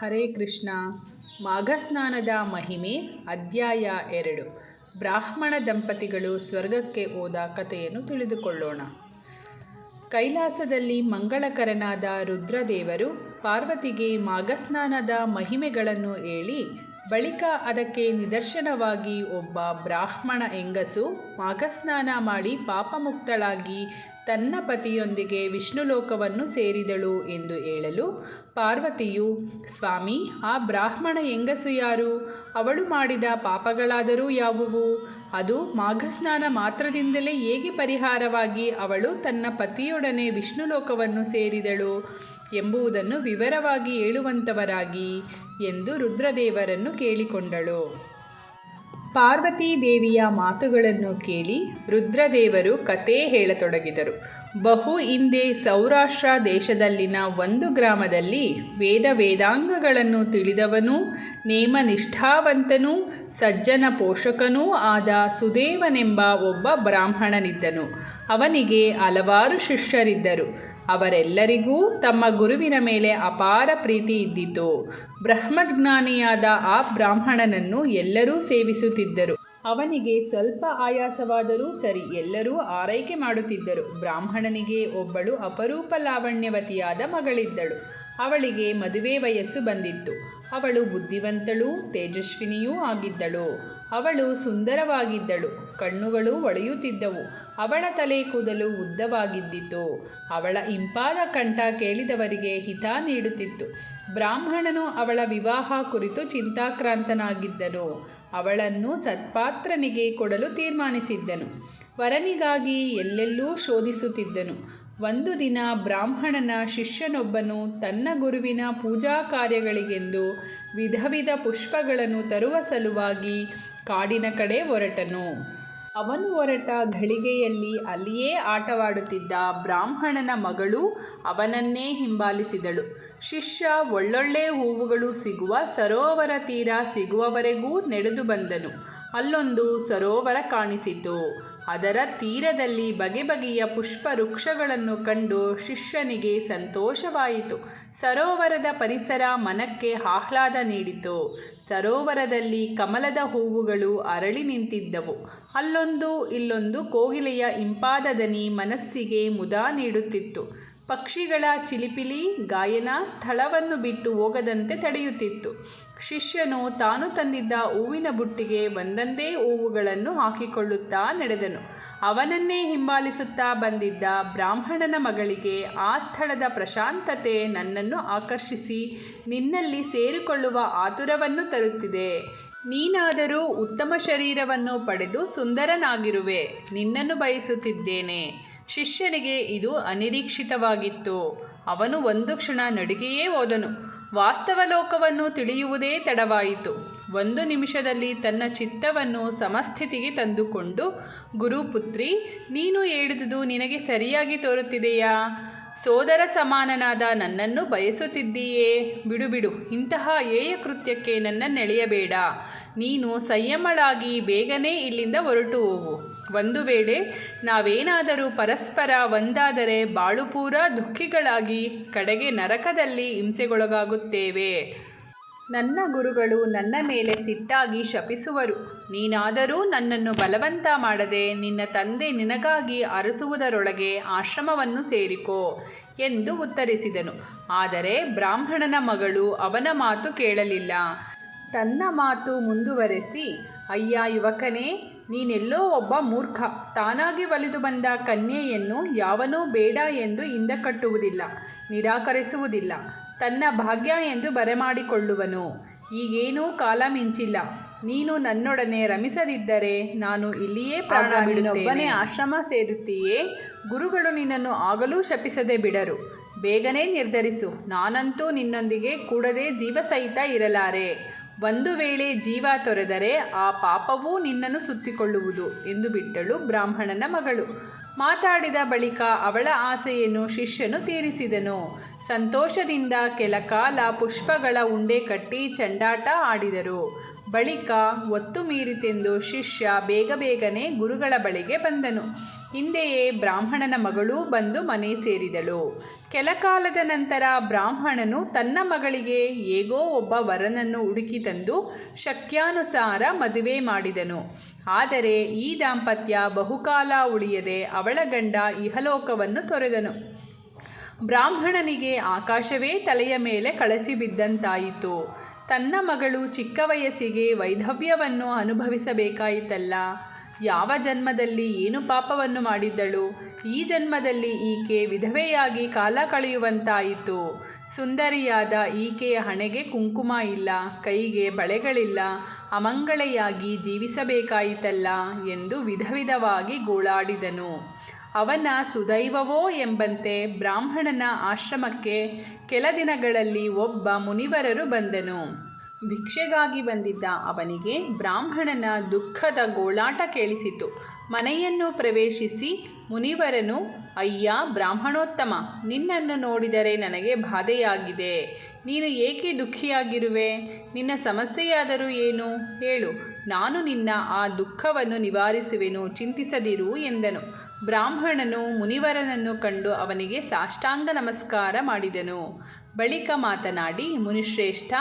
ಹರೇ ಕೃಷ್ಣ. ಮಾಘಸ್ನಾನದ ಮಹಿಮೆ, ಅಧ್ಯಾಯ ಎರಡು. ಬ್ರಾಹ್ಮಣ ದಂಪತಿಗಳು ಸ್ವರ್ಗಕ್ಕೆ ಹೋದ ಕಥೆಯನ್ನು ತಿಳಿದುಕೊಳ್ಳೋಣ. ಕೈಲಾಸದಲ್ಲಿ ಮಂಗಳಕರನಾದ ರುದ್ರದೇವರು ಪಾರ್ವತಿಗೆ ಮಾಘಸ್ನಾನದ ಮಹಿಮೆಗಳನ್ನು ಹೇಳಿ ಬಳಿಕ ಅದಕ್ಕೆ ನಿದರ್ಶನವಾಗಿ ಒಬ್ಬ ಬ್ರಾಹ್ಮಣ ಹೆಂಗಸು ಮಾಘಸ್ನಾನ ಮಾಡಿ ಪಾಪಮುಕ್ತಳಾಗಿ ತನ್ನ ಪತಿಯೊಂದಿಗೆ ವಿಷ್ಣುಲೋಕವನ್ನು ಸೇರಿದಳು ಎಂದು ಹೇಳಲು ಪಾರ್ವತಿಯು, ಸ್ವಾಮಿ, ಆ ಬ್ರಾಹ್ಮಣ ಹೆಂಗಸು ಯಾರು? ಅವಳು ಮಾಡಿದ ಪಾಪಗಳಾದರೂ ಯಾವುವು? ಅದು ಮಾಘಸ್ನಾನ ಮಾತ್ರದಿಂದಲೇ ಹೇಗೆ ಪರಿಹಾರವಾಗಿ ಅವಳು ತನ್ನ ಪತಿಯೊಡನೆ ವಿಷ್ಣುಲೋಕವನ್ನು ಸೇರಿದಳು? ಎಂಬುದನ್ನು ವಿವರವಾಗಿ ಹೇಳುವಂಥವರಾಗಿ ಎಂದು ರುದ್ರದೇವರನ್ನು ಕೇಳಿಕೊಂಡಳು. ಪಾರ್ವತೀ ದೇವಿಯ ಮಾತುಗಳನ್ನು ಕೇಳಿ ರುದ್ರದೇವರು ಕತೆ ಹೇಳತೊಡಗಿದರು. ಬಹು ಹಿಂದೆ ಸೌರಾಷ್ಟ್ರ ದೇಶದಲ್ಲಿನ ಒಂದು ಗ್ರಾಮದಲ್ಲಿ ವೇದ ವೇದಾಂಗಗಳನ್ನು ತಿಳಿದವನೂ ನೇಮನಿಷ್ಠಾವಂತನೂ ಸಜ್ಜನ ಪೋಷಕನೂ ಆದ ಸುದೇವನೆಂಬ ಒಬ್ಬ ಬ್ರಾಹ್ಮಣನಿದ್ದನು. ಅವನಿಗೆ ಹಲವಾರು ಶಿಷ್ಯರಿದ್ದರು. ಅವರೆಲ್ಲರಿಗೂ ತಮ್ಮ ಗುರುವಿನ ಮೇಲೆ ಅಪಾರ ಪ್ರೀತಿ ಇದ್ದಿತು. ಬ್ರಹ್ಮಜ್ಞಾನಿಯಾದ ಆ ಬ್ರಾಹ್ಮಣನನ್ನು ಎಲ್ಲರೂ ಸೇವಿಸುತ್ತಿದ್ದರು. ಅವನಿಗೆ ಸ್ವಲ್ಪ ಆಯಾಸವಾದರೂ ಸರಿ ಎಲ್ಲರೂ ಆರೈಕೆ ಮಾಡುತ್ತಿದ್ದರು. ಬ್ರಾಹ್ಮಣನಿಗೆ ಒಬ್ಬಳು ಅಪರೂಪ ಲಾವಣ್ಯವತಿಯಾದ ಮಗಳಿದ್ದಳು. ಅವಳಿಗೆ ಮದುವೆ ವಯಸ್ಸು ಬಂದಿತ್ತು. ಅವಳು ಬುದ್ಧಿವಂತಳೂ, ತೇಜಸ್ವಿನಿಯೂ ಆಗಿದ್ದಳು. ಅವಳು ಸುಂದರವಾಗಿದ್ದಳು, ಕಣ್ಣುಗಳು ಒಳೆಯುತ್ತಿದ್ದವು. ಅವಳ ತಲೆ ಕೂದಲು ಉದ್ದವಾಗಿದ್ದಿತು. ಅವಳ ಇಂಪಾದ ಕಂಠ ಕೇಳಿದವರಿಗೆ ಹಿತ ನೀಡುತ್ತಿತ್ತು. ಬ್ರಾಹ್ಮಣನು ಅವಳ ವಿವಾಹ ಕುರಿತು ಚಿಂತಾಕ್ರಾಂತನಾಗಿದ್ದನು. ಅವಳನ್ನು ಸತ್ಪಾತ್ರನಿಗೆ ಕೊಡಲು ತೀರ್ಮಾನಿಸಿದ್ದನು. ವರನಿಗಾಗಿ ಎಲ್ಲೆಲ್ಲೂ ಶೋಧಿಸುತ್ತಿದ್ದನು. ಒಂದು ದಿನ ಬ್ರಾಹ್ಮಣನ ಶಿಷ್ಯನೊಬ್ಬನು ತನ್ನ ಗುರುವಿನ ಪೂಜಾ ಕಾರ್ಯಗಳಿಗೆಂದು ವಿಧ ವಿಧ ಪುಷ್ಪಗಳನ್ನು ತರುವ ಸಲುವಾಗಿ ಕಾಡಿನ ಕಡೆ ಹೊರಟನು. ಅವನು ಹೊರಟ ಘಳಿಗೆಯಲ್ಲಿ ಅಲ್ಲಿಯೇ ಆಟವಾಡುತ್ತಿದ್ದ ಬ್ರಾಹ್ಮಣನ ಮಗಳು ಅವನನ್ನೇ ಹಿಂಬಾಲಿಸಿದಳು. ಶಿಷ್ಯ ಒಳ್ಳೊಳ್ಳೆ ಹೂವುಗಳು ಸಿಗುವ ಸರೋವರ ತೀರ ಸಿಗುವವರೆಗೂ ನಡೆದು ಬಂದನು. ಅಲ್ಲೊಂದು ಸರೋವರ ಕಾಣಿಸಿತು. ಅದರ ತೀರದಲ್ಲಿ ಬಗೆ ಬಗೆಯ ಪುಷ್ಪ ವೃಕ್ಷಗಳನ್ನು ಕಂಡು ಶಿಷ್ಯನಿಗೆ ಸಂತೋಷವಾಯಿತು. ಸರೋವರದ ಪರಿಸರ ಮನಕ್ಕೆ ಆಹ್ಲಾದ ನೀಡಿತು. ಸರೋವರದಲ್ಲಿ ಕಮಲದ ಹೂವುಗಳು ಅರಳಿ ನಿಂತಿದ್ದವು. ಅಲ್ಲೊಂದು ಇಲ್ಲೊಂದು ಕೋಗಿಲೆಯ ಇಂಪಾದ ದನಿ ಮನಸ್ಸಿಗೆ ಮುದ ನೀಡುತ್ತಿತ್ತು. ಪಕ್ಷಿಗಳ ಚಿಲಿಪಿಲಿ ಗಾಯನ ಸ್ಥಳವನ್ನು ಬಿಟ್ಟು ಹೋಗದಂತೆ ತಡೆಯುತ್ತಿತ್ತು. ಶಿಷ್ಯನು ತಾನು ತಂದಿದ್ದ ಹೂವಿನ ಬುಟ್ಟಿಗೆ ಒಂದೊಂದೇ ಹೂವುಗಳನ್ನು ಹಾಕಿಕೊಳ್ಳುತ್ತಾ ನಡೆದನು. ಅವನನ್ನೇ ಹಿಂಬಾಲಿಸುತ್ತಾ ಬಂದಿದ್ದ ಬ್ರಾಹ್ಮಣನ ಮಗಳಿಗೆ ಆ ಸ್ಥಳದ ಪ್ರಶಾಂತತೆ ನನ್ನನ್ನು ಆಕರ್ಷಿಸಿ, ನಿನ್ನಲ್ಲಿ ಸೇರಿಕೊಳ್ಳುವ ಆತುರವನ್ನು ತರುತ್ತಿದೆ. ನೀನಾದರೂ ಉತ್ತಮ ಶರೀರವನ್ನು ಪಡೆದು ಸುಂದರನಾಗಿರುವೆ. ನಿನ್ನನ್ನು ಬಯಸುತ್ತಿದ್ದೇನೆ. ಶಿಷ್ಯನಿಗೆ ಇದು ಅನಿರೀಕ್ಷಿತವಾಗಿತ್ತು. ಅವನು ಒಂದು ಕ್ಷಣ ನಡಿಗೆಯೇ ಹೋದನು. ವಾಸ್ತವ ಲೋಕವನ್ನು ತಿಳಿಯುವುದೇ ತಡವಾಯಿತು. ಒಂದು ನಿಮಿಷದಲ್ಲಿ ತನ್ನ ಚಿತ್ತವನ್ನು ಸಮಸ್ಥಿತಿಗೆ ತಂದುಕೊಂಡು ಗುರುಪುತ್ರಿ ನೀನು ಹೇಳಿದುದು ನಿನಗೆ ಸರಿಯಾಗಿ ತೋರುತ್ತಿದೆಯಾ? ಸೋದರ ಸಮಾನನಾದ ನನ್ನನ್ನು ಬಯಸುತ್ತಿದ್ದೀಯೇ? ಬಿಡು ಬಿಡು. ಇಂತಹ ಏಯ ಕೃತ್ಯಕ್ಕೆ ನನ್ನನ್ನೆಳೆಯಬೇಡ. ನೀನು ಸಂಯಮಳಾಗಿ ಬೇಗನೆ ಇಲ್ಲಿಂದ ಹೊರಟು ಹೋಗು. ಒಂದು ವೇಳೆ ನಾವೇನಾದರೂ ಪರಸ್ಪರ ಒಂದಾದರೆ ಬಾಳು ಪೂರ ದುಃಖಿಗಳಾಗಿ ಕಡೆಗೆ ನರಕದಲ್ಲಿ ಹಿಂಸೆಗೊಳಗಾಗುತ್ತೇವೆ. ನನ್ನ ಗುರುಗಳು ನನ್ನ ಮೇಲೆ ಸಿಟ್ಟಾಗಿ ಶಪಿಸುವರು. ನೀನಾದರೂ ನನ್ನನ್ನು ಬಲವಂತ ಮಾಡದೆ ನಿನ್ನ ತಂದೆ ನಿನಗಾಗಿ ಅರಸುವುದರೊಳಗೆ ಆಶ್ರಮವನ್ನು ಸೇರಿಕೋ ಎಂದು ಉತ್ತರಿಸಿದನು. ಆದರೆ ಬ್ರಾಹ್ಮಣನ ಮಗಳು ಅವನ ಮಾತು ಕೇಳಲಿಲ್ಲ. ತನ್ನ ಮಾತು ಮುಂದುವರೆಸಿ ಅಯ್ಯ ಯುವಕನೇ ನೀನೆಲ್ಲೋ ಒಬ್ಬ ಮೂರ್ಖ. ತಾನಾಗಿ ಒಲಿದು ಬಂದ ಕನ್ಯೆಯನ್ನು ಯಾವನೂ ಬೇಡ ಎಂದು ಹಿಂದ ಕಟ್ಟುವುದಿಲ್ಲ ನಿರಾಕರಿಸುವುದಿಲ್ಲ. ತನ್ನ ಭಾಗ್ಯ ಎಂದು ಬರೆಮಾಡಿಕೊಳ್ಳುವನು. ಈಗೇನೂ ಕಾಲ ಮಿಂಚಿಲ್ಲ. ನೀನು ನನ್ನೊಡನೆ ರಮಿಸದಿದ್ದರೆ ನಾನು ಇಲ್ಲಿಯೇ ಪ್ರಾಣ ಬಿಡುತ್ತೇನೆ. ಆಶ್ರಮ ಸೇರುತ್ತೀಯೇ ಗುರುಗಳು ನಿನ್ನನ್ನು ಆಗಲೂ ಶಪಿಸದೆ ಬಿಡರು. ಬೇಗನೆ ನಿರ್ಧರಿಸು. ನಾನಂತೂ ನಿನ್ನೊಂದಿಗೆ ಕೂಡದೆ ಜೀವಸಹಿತ ಇರಲಾರೆ. ಒಂದು ವೇಳೆ ಜೀವ ತೊರೆದರೆ ಆ ಪಾಪವೂ ನಿನ್ನನ್ನು ಸುತ್ತಿಕೊಳ್ಳುವುದು ಎಂದು ಬಿಟ್ಟಳು ಬ್ರಾಹ್ಮಣನ ಮಗಳು. ಮಾತಾಡಿದ ಬಳಿಕ ಅವಳ ಆಸೆಯನ್ನು ಶಿಷ್ಯನು ತೀರಿಸಿದನು. ಸಂತೋಷದಿಂದ ಕೆಲ ಕಾಲ ಪುಷ್ಪಗಳ ಉಂಡೆ ಕಟ್ಟಿ ಚಂಡಾಟ ಆಡಿದರು. ಬಳಿಕ ಒತ್ತು ಮೀರಿತೆಂದು ಶಿಷ್ಯ ಬೇಗ ಬೇಗನೆ ಗುರುಗಳ ಬಳಿಗೆ ಬಂದನು. ಹಿಂದೆಯೇ ಬ್ರಾಹ್ಮಣನ ಮಗಳೂ ಬಂದು ಮನೆ ಸೇರಿದಳು. ಕೆಲಕಾಲದ ನಂತರ ಬ್ರಾಹ್ಮಣನು ತನ್ನ ಮಗಳಿಗೆ ಹೇಗೋ ಒಬ್ಬ ವರನನ್ನು ಹುಡುಕಿ ತಂದು ಶಕ್ಯಾನುಸಾರ ಮದುವೆ ಮಾಡಿದನು. ಆದರೆ ಈ ದಾಂಪತ್ಯ ಬಹುಕಾಲ ಉಳಿಯದೆ ಅವಳ ಗಂಡ ಇಹಲೋಕವನ್ನು ತೊರೆದನು. ಬ್ರಾಹ್ಮಣನಿಗೆ ಆಕಾಶವೇ ತಲೆಯ ಮೇಲೆ ಕಳಚಿ ಬಿದ್ದಂತಾಯಿತು. ತನ್ನ ಮಗಳು ಚಿಕ್ಕ ವಯಸ್ಸಿಗೆ ವೈಧವ್ಯವನ್ನು ಅನುಭವಿಸಬೇಕಾಯಿತಲ್ಲ. ಯಾವ ಜನ್ಮದಲ್ಲಿ ಏನು ಪಾಪವನ್ನು ಮಾಡಿದ್ದಳು? ಈ ಜನ್ಮದಲ್ಲಿ ಈಕೆ ವಿಧವೆಯಾಗಿ ಕಾಲ ಕಳೆಯುವಂತಾಯಿತು. ಸುಂದರಿಯಾದ ಈಕೆಯ ಹಣೆಗೆ ಕುಂಕುಮ ಇಲ್ಲ, ಕೈಗೆ ಬಳೆಗಳಿಲ್ಲ, ಅಮಂಗಳೆಯಾಗಿ ಜೀವಿಸಬೇಕಾಯಿತಲ್ಲ ಎಂದು ವಿಧವಿಧವಾಗಿ ಗೋಳಾಡಿದನು. ಅವನ ಸುದೈವವೋ ಎಂಬಂತೆ ಬ್ರಾಹ್ಮಣನ ಆಶ್ರಮಕ್ಕೆ ಕೆಲ ದಿನಗಳಲ್ಲಿ ಒಬ್ಬ ಮುನಿವರರು ಬಂದನು. ಭಿಕ್ಷೆಗಾಗಿ ಬಂದಿದ್ದ ಅವನಿಗೆ ಬ್ರಾಹ್ಮಣನ ದುಃಖದ ಗೋಳಾಟ ಕೇಳಿಸಿತು ಮನೆಯನ್ನು ಪ್ರವೇಶಿಸಿ ಮುನಿವರನು, ಅಯ್ಯ, ಬ್ರಾಹ್ಮಣೋತ್ತಮ, ನಿನ್ನನ್ನು ನೋಡಿದರೆ ನನಗೆ ಬಾಧೆಯಾಗಿದೆ. ನೀನು ಏಕೆ ದುಃಖಿಯಾಗಿರುವೆ? ನಿನ್ನ ಸಮಸ್ಯೆಯಾದರೂ ಏನು? ಹೇಳು. ನಾನು ನಿನ್ನ ಆ ದುಃಖವನ್ನು ನಿವಾರಿಸುವೆನು, ಚಿಂತಿಸದಿರು, ಎಂದನು. ಬ್ರಾಹ್ಮಣನು ಮುನಿವರನನ್ನು ಕಂಡು ಅವನಿಗೆ ಸಾಷ್ಟಾಂಗ ನಮಸ್ಕಾರ ಮಾಡಿದನು. ಬಳಿಕ ಮಾತನಾಡಿ, ಮುನಿಶ್ರೇಷ್ಠ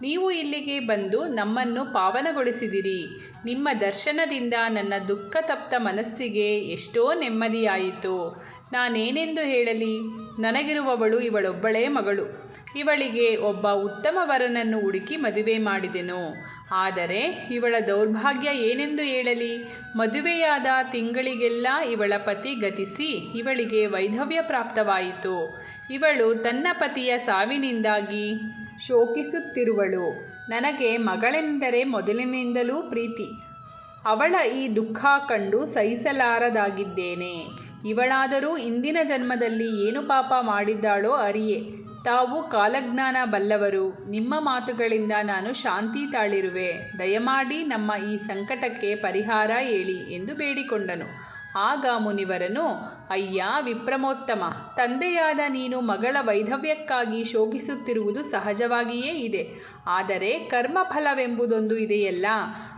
ನೀವು ಇಲ್ಲಿಗೆ ಬಂದು ನಮ್ಮನ್ನು ಪಾವನಗೊಳಿಸಿದಿರಿ. ನಿಮ್ಮ ದರ್ಶನದಿಂದ ನನ್ನ ದುಃಖ ತಪ್ತ ಮನಸ್ಸಿಗೆ ಎಷ್ಟೋ ನೆಮ್ಮದಿಯಾಯಿತು. ನಾನೇನೆಂದು ಹೇಳಲಿ? ನನಗಿರುವವಳು ಇವಳೊಬ್ಬಳೇ ಮಗಳು. ಇವಳಿಗೆ ಒಬ್ಬ ಉತ್ತಮ ವರನನ್ನು ಹುಡುಕಿ ಮದುವೆ ಮಾಡಿದೆನು. ಆದರೆ ಇವಳ ದೌರ್ಭಾಗ್ಯ ಏನೆಂದು ಹೇಳಲಿ? ಮದುವೆಯಾದ ತಿಂಗಳಿಗೆಲ್ಲ ಇವಳ ಪತಿ ಗತಿಸಿ ಇವಳಿಗೆ ವೈಧವ್ಯ ಪ್ರಾಪ್ತವಾಯಿತು. ಇವಳು ತನ್ನ ಪತಿಯ ಸಾವಿನಿಂದಾಗಿ ಶೋಕಿಸುತ್ತಿರುವಳು. ನನಗೆ ಮಗಳೆಂದರೆ ಮೊದಲಿನಿಂದಲೂ ಪ್ರೀತಿ. ಅವಳ ಈ ದುಃಖ ಕಂಡು ಸಹಿಸಲಾರದಾಗಿದ್ದೇನೆ. ಇವಳಾದರೂ ಇಂದಿನ ಜನ್ಮದಲ್ಲಿ ಏನು ಪಾಪ ಮಾಡಿದ್ದಾಳೋ ಅರಿಯೆ. ತಾವು ಕಾಲಜ್ಞಾನ ಬಲ್ಲವರು. ನಿಮ್ಮ ಮಾತುಗಳಿಂದ ನಾನು ಶಾಂತಿ ತಾಳಿರುವೆ. ದಯಮಾಡಿ ನಮ್ಮ ಈ ಸಂಕಟಕ್ಕೆ ಪರಿಹಾರ ಹೇಳಿ ಎಂದು ಬೇಡಿಕೊಂಡನು. ಆಗ ಮುನಿವರನು ಅಯ್ಯ ವಿಪ್ರಮೋತ್ತಮ, ತಂದೆಯಾದ ನೀನು ಮಗಳ ವೈಧವ್ಯಕ್ಕಾಗಿ ಶೋಕಿಸುತ್ತಿರುವುದು ಸಹಜವಾಗಿಯೇ ಇದೆ. ಆದರೆ ಕರ್ಮಫಲವೆಂಬುದೊಂದು ಇದೆಯಲ್ಲ,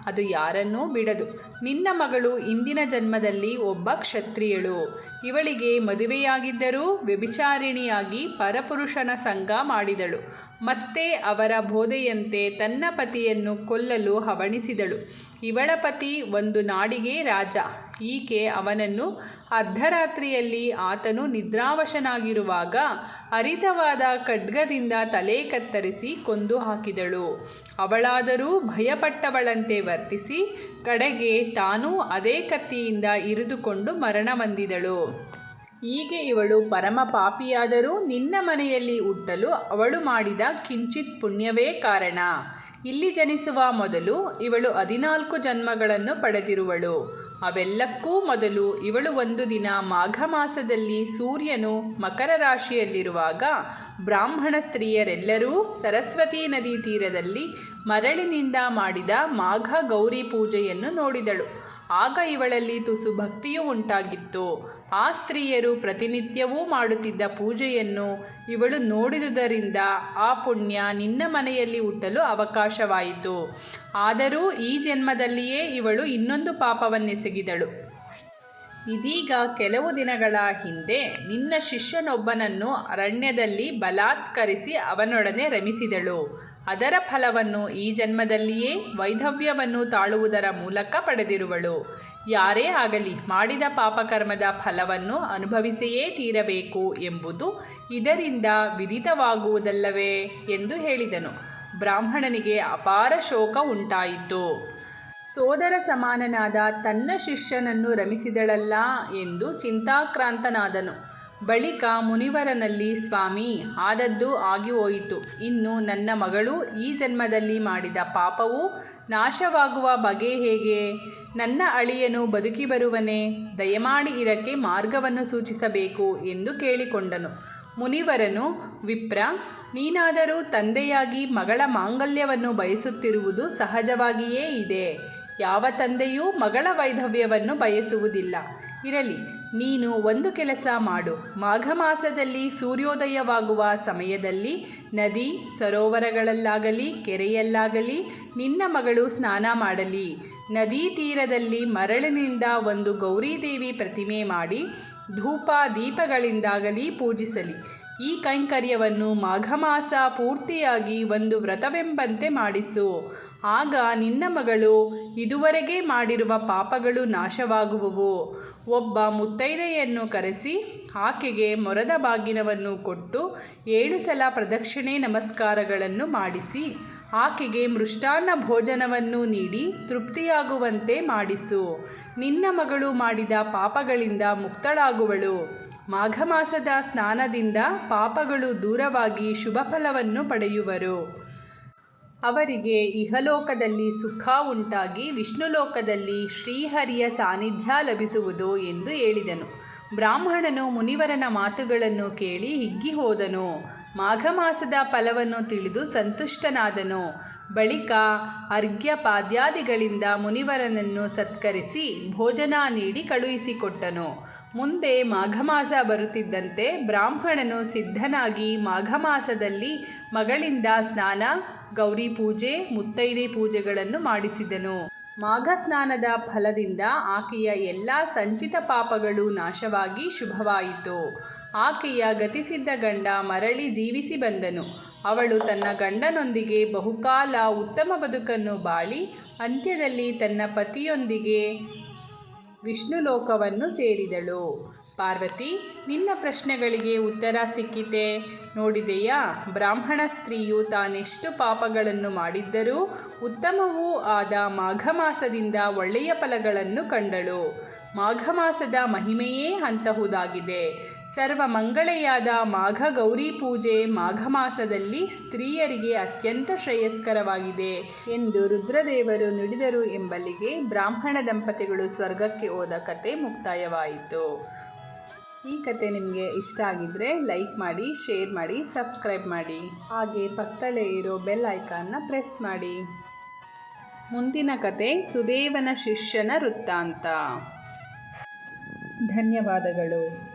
ಅದು ಯಾರನ್ನೂ ಬಿಡದು. ನಿನ್ನ ಮಗಳು ಇಂದಿನ ಜನ್ಮದಲ್ಲಿ ಒಬ್ಬ ಕ್ಷತ್ರಿಯಳು. ಇವಳಿಗೆ ಮದುವೆಯಾಗಿದ್ದರೂ ವ್ಯಭಿಚಾರಿಣಿಯಾಗಿ ಪರಪುರುಷನ ಸಂಘ ಮಾಡಿದಳು. ಮತ್ತೆ ಅವರ ಬೋಧೆಯಂತೆ ತನ್ನ ಪತಿಯನ್ನು ಕೊಲ್ಲಲು ಹವಣಿಸಿದಳು. ಇವಳ ಪತಿ ಒಂದು ನಾಡಿಗೆ ರಾಜ. ಈಕೆ ಅವನನ್ನು ಅರ್ಧರಾತ್ರಿಯಲ್ಲಿ ಆತನು ನಿದ್ರಾವಶನಾಗಿರುವಾಗ ಹರಿತವಾದ ಖಡ್ಗದಿಂದ ತಲೆ ಕತ್ತರಿಸಿ ಕೊಂದು ಹಾಕಿದಳು. ಅವಳಾದರೂ ಭಯಪಟ್ಟವಳಂತೆ ವರ್ತಿಸಿ ಕಡೆಗೆ ತಾನೂ ಅದೇ ಕತ್ತಿಯಿಂದ ಇರಿದುಕೊಂಡು ಮರಣ ಹೊಂದಿದಳು. ಹೀಗೆ ಇವಳು ಪರಮ ಪಾಪಿಯಾದರೂ ನಿನ್ನ ಮನೆಯಲ್ಲಿ ಹುಟ್ಟಲು ಅವಳು ಮಾಡಿದ ಕಿಂಚಿತ್ ಪುಣ್ಯವೇ ಕಾರಣ. ಇಲ್ಲಿ ಜನಿಸುವ ಮೊದಲು ಇವಳು ಹದಿನಾಲ್ಕು ಜನ್ಮಗಳನ್ನು ಪಡೆದಿರುವಳು. ಅವೆಲ್ಲಕ್ಕೂ ಮೊದಲು ಇವಳು ಒಂದು ದಿನ ಮಾಘ ಮಾಸದಲ್ಲಿ ಸೂರ್ಯನು ಮಕರ ರಾಶಿಯಲ್ಲಿರುವಾಗ ಬ್ರಾಹ್ಮಣ ಸ್ತ್ರೀಯರೆಲ್ಲರೂ ಸರಸ್ವತಿ ನದಿ ತೀರದಲ್ಲಿ ಮರಳಿನಿಂದ ಮಾಡಿದ ಮಾಘ ಗೌರಿ ಪೂಜೆಯನ್ನು ನೋಡಿದಳು. ಆಗ ಇವಳಲ್ಲಿ ತುಸು ಭಕ್ತಿಯೂ ಉಂಟಾಗಿತ್ತು. ಆ ಸ್ತ್ರೀಯರು ಪ್ರತಿನಿತ್ಯವೂ ಮಾಡುತ್ತಿದ್ದ ಪೂಜೆಯನ್ನು ಇವಳು ನೋಡಿದುದರಿಂದ ಆ ಪುಣ್ಯ ನಿನ್ನ ಮನೆಯಲ್ಲಿ ಹುಟ್ಟಲು ಅವಕಾಶವಾಯಿತು. ಆದರೂ ಈ ಜನ್ಮದಲ್ಲಿಯೇ ಇವಳು ಇನ್ನೊಂದು ಪಾಪವನ್ನೆಸಗಿದಳು. ಇದೀಗ ಕೆಲವು ದಿನಗಳ ಹಿಂದೆ ನಿನ್ನ ಶಿಷ್ಯನೊಬ್ಬನನ್ನು ಅರಣ್ಯದಲ್ಲಿ ಬಲಾತ್ಕರಿಸಿ ಅವನೊಡನೆ ರಮಿಸಿದಳು. ಅದರ ಫಲವನ್ನು ಈ ಜನ್ಮದಲ್ಲಿಯೇ ವೈಧವ್ಯವನ್ನು ತಾಳುವುದರ ಮೂಲಕ ಪಡೆದಿರುವಳು. ಯಾರೇ ಆಗಲಿ ಮಾಡಿದ ಪಾಪಕರ್ಮದ ಫಲವನ್ನು ಅನುಭವಿಸಿಯೇ ತೀರಬೇಕು ಎಂಬುದು ಇದರಿಂದ ವಿದಿತವಾಗುವುದಲ್ಲವೇ ಎಂದು ಹೇಳಿದನು. ಬ್ರಾಹ್ಮಣನಿಗೆ ಅಪಾರ ಶೋಕ ಉಂಟಾಯಿತು. ಸೋದರ ಸಮಾನನಾದ ತನ್ನ ಶಿಷ್ಯನನ್ನು ರಮಿಸಿದಳಲ್ಲ ಎಂದು ಚಿಂತಾಕ್ರಾಂತನಾದನು. ಬಳಿಕ ಮುನಿವರನಲ್ಲಿ, ಸ್ವಾಮಿ, ಆದದ್ದು ಆಗಿ ಹೋಯಿತು. ಇನ್ನು ನನ್ನ ಮಗಳು ಈ ಜನ್ಮದಲ್ಲಿ ಮಾಡಿದ ಪಾಪವು ನಾಶವಾಗುವ ಬಗೆ ಹೇಗೆ? ನನ್ನ ಅಳಿಯನು ಬದುಕಿ ಬರುವನೇ? ದಯಮಾಡಿ ಇದಕ್ಕೆ ಮಾರ್ಗವನ್ನು ಸೂಚಿಸಬೇಕು ಎಂದು ಕೇಳಿಕೊಂಡನು. ಮುನಿವರನು, ವಿಪ್ರ, ನೀನಾದರೂ ತಂದೆಯಾಗಿ ಮಗಳ ಮಾಂಗಲ್ಯವನ್ನು ಬಯಸುತ್ತಿರುವುದು ಸಹಜವಾಗಿಯೇ ಇದೆ. ಯಾವ ತಂದೆಯೂ ಮಗಳ ವೈಧವ್ಯವನ್ನು ಬಯಸುವುದಿಲ್ಲ. ಇರಲಿ, ನೀನು ಒಂದು ಕೆಲಸ ಮಾಡು. ಮಾಘ ಮಾಸದಲ್ಲಿ ಸೂರ್ಯೋದಯವಾಗುವ ಸಮಯದಲ್ಲಿ ನದಿ, ಸರೋವರಗಳಲ್ಲಾಗಲಿ, ಕೆರೆಯಲ್ಲಾಗಲಿ ನಿನ್ನ ಮಗಳು ಸ್ನಾನ ಮಾಡಲಿ. ನದಿ ತೀರದಲ್ಲಿ ಮರಳಿನಿಂದ ಒಂದು ಗೌರಿದೇವಿ ಪ್ರತಿಮೆ ಮಾಡಿ ಧೂಪ ದೀಪಗಳಿಂದಾಗಲಿ ಪೂಜಿಸಲಿ. ಈ ಕೈಂಕರ್ಯವನ್ನು ಮಾಘ ಮಾಸ ಪೂರ್ತಿಯಾಗಿ ಒಂದು ವ್ರತವೆಂಬಂತೆ ಮಾಡಿಸು. ಆಗ ನಿನ್ನ ಮಗಳು ಇದುವರೆಗೆ ಮಾಡಿರುವ ಪಾಪಗಳು ನಾಶವಾಗುವುವು. ಒಬ್ಬ ಮುತ್ತೈದೆಯನ್ನು ಕರೆಸಿ ಆಕೆಗೆ ಮೊರದ ಬಾಗಿನವನ್ನು ಕೊಟ್ಟು ಏಳು ಸಲ ಪ್ರದಕ್ಷಿಣೆ ನಮಸ್ಕಾರಗಳನ್ನು ಮಾಡಿಸಿ, ಆಕೆಗೆ ಮೃಷ್ಟಾನ್ನ ಭೋಜನವನ್ನು ನೀಡಿ ತೃಪ್ತಿಯಾಗುವಂತೆ ಮಾಡಿಸು. ನಿನ್ನ ಮಗಳು ಮಾಡಿದ ಪಾಪಗಳಿಂದ ಮುಕ್ತಳಾಗುವಳು. ಮಾಘ ಮಾಸದ ಸ್ನಾನದಿಂದ ಪಾಪಗಳು ದೂರವಾಗಿ ಶುಭ ಫಲವನ್ನು ಪಡೆಯುವರು. ಅವರಿಗೆ ಇಹಲೋಕದಲ್ಲಿ ಸುಖ ಉಂಟಾಗಿ ವಿಷ್ಣುಲೋಕದಲ್ಲಿ ಶ್ರೀಹರಿಯ ಸಾನ್ನಿಧ್ಯ ಲಭಿಸುವುದು ಎಂದು ಹೇಳಿದನು. ಬ್ರಾಹ್ಮಣನು ಮುನಿವರನ ಮಾತುಗಳನ್ನು ಕೇಳಿ ಹಿಗ್ಗಿ ಹೋದನು ಮಾಘ ಮಾಸದ ಫಲವನ್ನು ತಿಳಿದು ಸಂತುಷ್ಟನಾದನು. ಬಳಿಕ ಅರ್ಘ್ಯಪಾದ್ಯಾದಿಗಳಿಂದ ಮುನಿವರನನ್ನು ಸತ್ಕರಿಸಿ ಭೋಜನ ನೀಡಿ ಕಳುಹಿಸಿಕೊಟ್ಟನು. ಮುಂದೆ ಮಾಘಮಾಸ ಬರುತ್ತಿದ್ದಂತೆ ಬ್ರಾಹ್ಮಣನು ಸಿದ್ಧನಾಗಿ ಮಾಘಮಾಸದಲ್ಲಿ ಮಗಳಿಂದ ಸ್ನಾನ, ಗೌರಿ ಪೂಜೆ, ಮುತ್ತೈದೆ ಪೂಜೆಗಳನ್ನು ಮಾಡಿಸಿದನು. ಮಾಘ ಸ್ನಾನದ ಫಲದಿಂದ ಆಕೆಯ ಎಲ್ಲ ಸಂಚಿತ ಪಾಪಗಳು ನಾಶವಾಗಿ ಶುಭವಾಯಿತು. ಆಕೆಯ ಗತಿಸಿದ್ದ ಗಂಡ ಮರಳಿ ಜೀವಿಸಿ ಬಂದನು. ಅವಳು ತನ್ನ ಗಂಡನೊಂದಿಗೆ ಬಹುಕಾಲ ಉತ್ತಮ ಬದುಕನ್ನು ಬಾಳಿ, ಅಂತ್ಯದಲ್ಲಿ ತನ್ನ ಪತಿಯೊಂದಿಗೆ ವಿಷ್ಣು ಲೋಕವನ್ನು ಸೇರಿದಳು. ಪಾರ್ವತಿ, ನಿನ್ನ ಪ್ರಶ್ನೆಗಳಿಗೆ ಉತ್ತರ ಸಿಕ್ಕಿತೆ. ನೋಡಿದೆಯಾ, ಬ್ರಾಹ್ಮಣ ಸ್ತ್ರೀಯು ತಾನೆಷ್ಟು ಪಾಪಗಳನ್ನು ಮಾಡಿದ್ದರೂ ಉತ್ತಮವೂ ಆದ ಮಾಘ ಮಾಸದಿಂದ ಒಳ್ಳೆಯ ಫಲಗಳನ್ನು ಕಂಡಳು. ಮಾಘ ಮಾಸದ ಮಹಿಮೆಯೇ ಅಂತಹುದಾಗಿದೆ ಸರ್ವ ಮಂಗಳೆಯಾದ ಮಾಘ ಗೌರಿ ಪೂಜೆ ಮಾಘ ಮಾಸದಲ್ಲಿ ಸ್ತ್ರೀಯರಿಗೆ ಅತ್ಯಂತ ಶ್ರೇಯಸ್ಕರವಾಗಿದೆ ಎಂದು ರುದ್ರದೇವರು ನುಡಿದರು ಎಂಬಲ್ಲಿಗೆ ಬ್ರಾಹ್ಮಣ ದಂಪತಿಗಳು ಸ್ವರ್ಗಕ್ಕೆ ಹೋದ ಕತೆ ಮುಕ್ತಾಯವಾಯಿತು. ಈ ಕತೆ ನಿಮಗೆ ಇಷ್ಟ ಆಗಿದ್ದರೆ ಲೈಕ್ ಮಾಡಿ, ಶೇರ್ ಮಾಡಿ, ಸಬ್ಸ್ಕ್ರೈಬ್ ಮಾಡಿ. ಹಾಗೆ ಪಕ್ಕದಲ್ಲೇ ಇರೋ ಬೆಲ್ ಐಕಾನ್ನ ಪ್ರೆಸ್ ಮಾಡಿ. ಮುಂದಿನ ಕತೆ ಸುದೇವನ ಶಿಷ್ಯನ ವೃತ್ತಾಂತ. ಧನ್ಯವಾದಗಳು.